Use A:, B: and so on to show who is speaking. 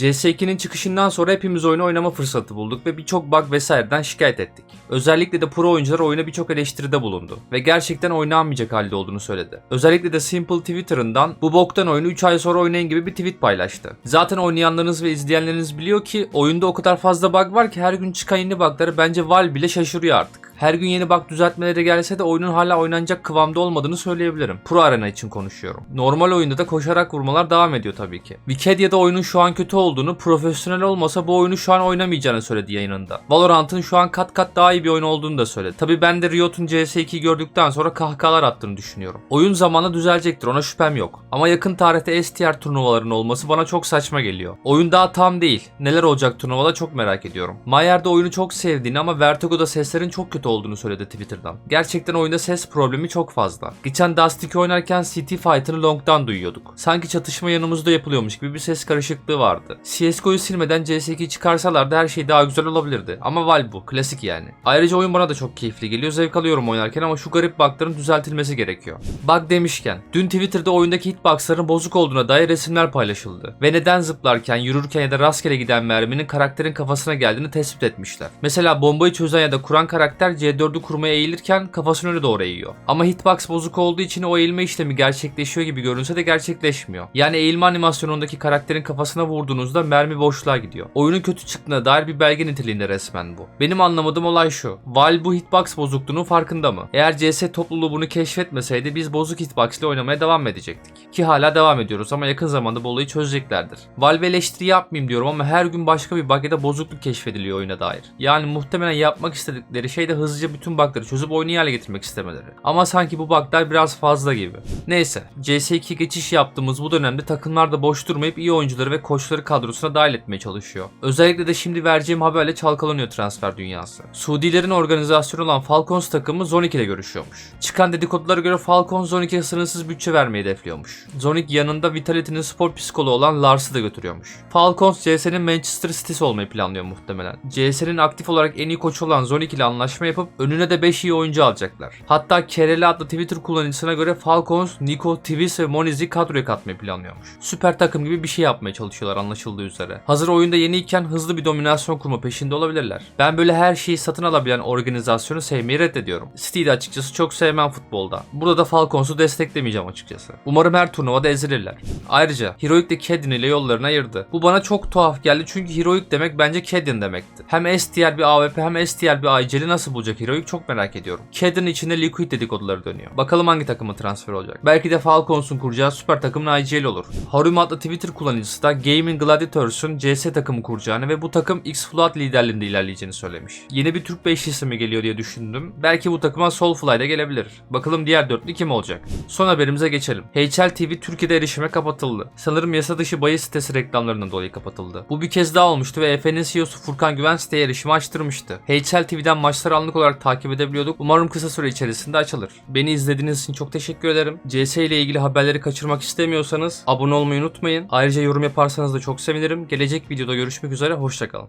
A: CS2'nin çıkışından sonra hepimiz oyunu oynama fırsatı bulduk ve birçok bug vesaireden şikayet ettik. Özellikle de pro oyuncular oyuna birçok eleştiride bulundu ve gerçekten oynanmayacak halde olduğunu söyledi. Özellikle de Simple Twitter'ından bu boktan oyunu 3 ay sonra oynayın gibi bir tweet paylaştı. Zaten oynayanlarınız ve izleyenleriniz biliyor ki oyunda o kadar fazla bug var ki her gün çıkan yeni bugları bence Valve bile şaşırıyor artık. Her gün yeni bug düzeltmeleri gelse de oyunun hala oynanacak kıvamda olmadığını söyleyebilirim. Pro Arena için konuşuyorum. Normal oyunda da koşarak vurmalar devam ediyor tabii ki. Wikedia'da oyunun şu an kötü olduğunu, profesyonel olmasa bu oyunu şu an oynamayacağını söyledi yayınında. Valorant'ın şu an kat kat daha iyi bir oyun olduğunu da söyledi. Tabii ben de Riot'un CS2'yi gördükten sonra kahkahalar attığını düşünüyorum. Oyun zamanla düzelecektir ona şüphem yok. Ama yakın tarihte STR turnuvalarının olması bana çok saçma geliyor. Oyun daha tam değil. Neler olacak turnuvada çok merak ediyorum. Mayer de oyunu çok sevdiğini ama Vertigo'da seslerin çok kötü olduğunu söyledi Twitter'dan. Gerçekten oyunda ses problemi çok fazla. Geçen Dust 2 oynarken City Fighter'ı long'dan duyuyorduk. Sanki çatışma yanımızda yapılıyormuş gibi bir ses karışıklığı vardı. CSGO'yu silmeden CS2'yi çıkarsalardı her şey daha güzel olabilirdi. Ama Valve bu, klasik yani. Ayrıca oyun bana da çok keyifli geliyor, zevk alıyorum oynarken ama şu garip bug'ların düzeltilmesi gerekiyor. Bug demişken, dün Twitter'da oyundaki hitboxların bozuk olduğuna dair resimler paylaşıldı. Ve neden zıplarken, yürürken ya da rastgele giden merminin karakterin kafasına geldiğini tespit etmişler. Mesela bombayı çözen ya da kuran karakter C4'ü kurmaya eğilirken kafasını öne doğru eğiyor. Ama hitbox bozuk olduğu için o eğilme işlemi gerçekleşiyor gibi görünse de gerçekleşmiyor. Yani eğilme animasyonundaki karakterin kafasına vurduğunuzda mermi boşluğa gidiyor. Oyunun kötü çıktığına dair bir belge niteliğinde resmen bu. Benim anlamadığım olay şu. Valve bu hitbox bozukluğunun farkında mı? Eğer CS topluluğu bunu keşfetmeseydi biz bozuk hitbox ile oynamaya devam edecektik. Ki hala devam ediyoruz ama yakın zamanda bu olayı çözeceklerdir. Valve eleştiri yapmayayım diyorum ama her gün başka bir bug ya da bozukluk keşfediliyor oyuna dair. Yani muhtemelen yapmak istedikleri şey de hızlıca bütün bugları çözüp oyunu hale getirmek istemeleri. Ama sanki bu buglar biraz fazla gibi. Neyse, CS2 geçiş yaptığımız bu dönemde takımlar da boş durmayıp iyi oyuncuları ve koçları kadrosuna dahil etmeye çalışıyor. Özellikle de şimdi vereceğim haberle çalkalanıyor transfer dünyası. Suudilerin organizasyonu olan Falcons takımı Zonic ile görüşüyormuş. Çıkan dedikodulara göre Falcons Zonic'e sınırsız bütçe vermeyi hedefliyormuş. Zonic yanında Vitality'nin spor psikoloğu olan Lars'ı da götürüyormuş. Falcons CS'nin Manchester City'si olmayı planlıyor muhtemelen. CS'nin aktif olarak en iyi koçu olan Zonic ile anlaşma yapıp önüne de 5 iyi oyuncu alacaklar. Hatta Kerele adlı Twitter kullanıcısına göre Falcons, Nico, Twiz ve Moniz'i kadroya katmayı planlıyormuş. Süper takım gibi bir şey yapmaya çalışıyorlar anlaşıldığı üzere. Hazır oyunda yeniyken hızlı bir dominasyon kurma peşinde olabilirler. Ben böyle her şeyi satın alabilen organizasyonu sevmeyi reddediyorum. City'yi açıkçası çok sevmem futbolda. Burada da Falcons'u desteklemeyeceğim açıkçası. Umarım her turnuvada ezilirler. Ayrıca Heroic de Kedin ile yollarını ayırdı. Bu bana çok tuhaf geldi çünkü Heroic demek bence Kedin demekti. Hem S tier bir AWP hem S tier bir IGL'i nasıl bulacak Heroic çok merak ediyorum. Kedin içinde Liquid dedikoduları dönüyor. Bakalım hangi takıma transfer olacak. Belki de Falcons'un kuracağı süper takımın IGL olur. Harumi adlı Twitter kullanıcısı da Gaming Gladiators'un CS takımı kuracağını ve bu takım X-Flood liderliğinde ilerleyeceğini söylemiş. Yeni bir Türk beşlisi mi geliyor diye düşündüm. Belki bu takıma Soulfly da gelebilir. Bakalım diğer dörtlü kim olacak? Son haberimize geçelim. HL TV Türkiye'de erişime kapatıldı. Sanırım yasa dışı bahis sitesi reklamlarından dolayı kapatıldı. Bu bir kez daha olmuştu ve Efe'nin CEO'su Furkan Güven siteye erişimi açtırmıştı. HL TV'den maçları anlık olarak takip edebiliyorduk. Umarım kısa süre içerisinde açılır. Beni izlediğiniz için çok teşekkür ederim. CS ile ilgili haberleri kaçırmak istemiyorsanız abone olmayı unutmayın. Ayrıca yorum yaparsanız da çok sevinirim. Gelecek videoda görüşmek üzere. Hoşçakalın.